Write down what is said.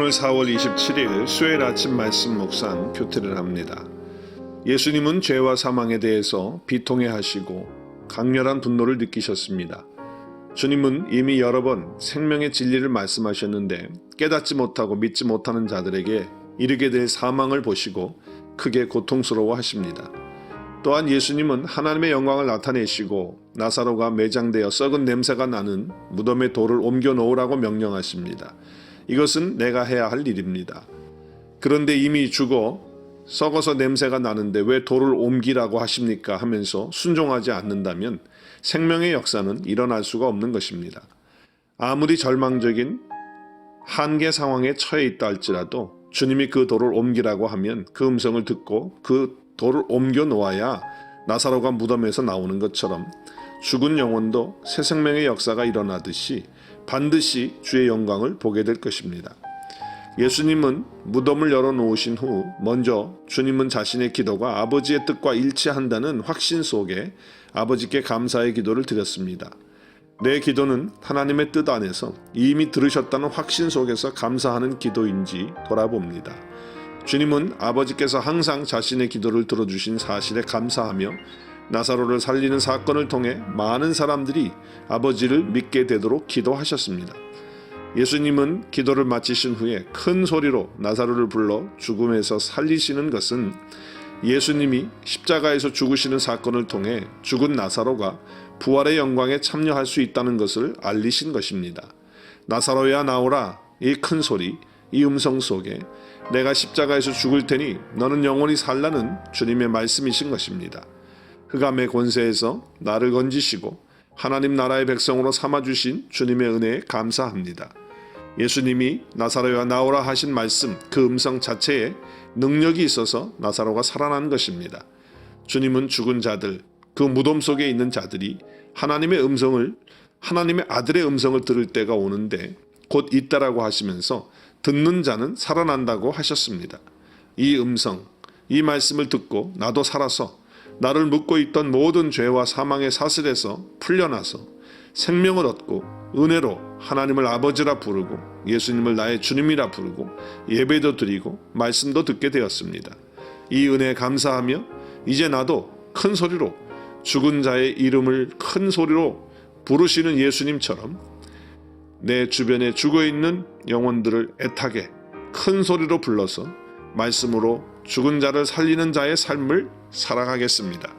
오늘 4월 27일 수요일 아침 말씀 묵상 교태를 합니다. 예수님은 죄와 사망에 대해서 비통해 하시고 강렬한 분노를 느끼셨습니다. 주님은 이미 여러 번 생명의 진리를 말씀하셨는데 깨닫지 못하고 믿지 못하는 자들에게 이르게 될 사망을 보시고 크게 고통스러워 하십니다. 또한 예수님은 하나님의 영광을 나타내시고 나사로가 매장되어 썩은 냄새가 나는 무덤에 돌을 옮겨 놓으라고 명령하십니다. 이것은 내가 해야 할 일입니다. 그런데 이미 죽어 썩어서 냄새가 나는데 왜 돌을 옮기라고 하십니까 하면서 순종하지 않는다면 생명의 역사는 일어날 수가 없는 것입니다. 아무리 절망적인 한계 상황에 처해 있다 할지라도 주님이 그 돌을 옮기라고 하면 그 음성을 듣고 그 돌을 옮겨 놓아야 나사로가 무덤에서 나오는 것처럼 죽은 영혼도 새 생명의 역사가 일어나듯이 반드시 주의 영광을 보게 될 것입니다. 예수님은 무덤을 열어놓으신 후 먼저 주님은 자신의 기도가 아버지의 뜻과 일치한다는 확신 속에 아버지께 감사의 기도를 드렸습니다. 내 기도는 하나님의 뜻 안에서 이미 들으셨다는 확신 속에서 감사하는 기도인지 돌아봅니다. 주님은 아버지께서 항상 자신의 기도를 들어주신 사실에 감사하며 나사로를 살리는 사건을 통해 많은 사람들이 아버지를 믿게 되도록 기도하셨습니다. 예수님은 기도를 마치신 후에 큰 소리로 나사로를 불러 죽음에서 살리시는 것은 예수님이 십자가에서 죽으시는 사건을 통해 죽은 나사로가 부활의 영광에 참여할 수 있다는 것을 알리신 것입니다. 나사로야 나오라 이 큰 소리 이 음성 속에 내가 십자가에서 죽을 테니 너는 영원히 살라는 주님의 말씀이신 것입니다. 흑암의 권세에서 나를 건지시고 하나님 나라의 백성으로 삼아주신 주님의 은혜에 감사합니다. 예수님이 나사로야 나오라 하신 말씀 그 음성 자체에 능력이 있어서 나사로가 살아난 것입니다. 주님은 죽은 자들 그 무덤 속에 있는 자들이 하나님의 음성을 하나님의 아들의 음성을 들을 때가 오는데 곧 있다라고 하시면서 듣는 자는 살아난다고 하셨습니다. 이 음성, 이 말씀을 듣고 나도 살아서 나를 묶고 있던 모든 죄와 사망의 사슬에서 풀려나서 생명을 얻고 은혜로 하나님을 아버지라 부르고 예수님을 나의 주님이라 부르고 예배도 드리고 말씀도 듣게 되었습니다. 이 은혜에 감사하며 이제 나도 큰 소리로 죽은 자의 이름을 큰 소리로 부르시는 예수님처럼 내 주변에 죽어 있는 영혼들을 애타게 큰 소리로 불러서 말씀으로 죽은 자를 살리는 자의 삶을 살아가겠습니다.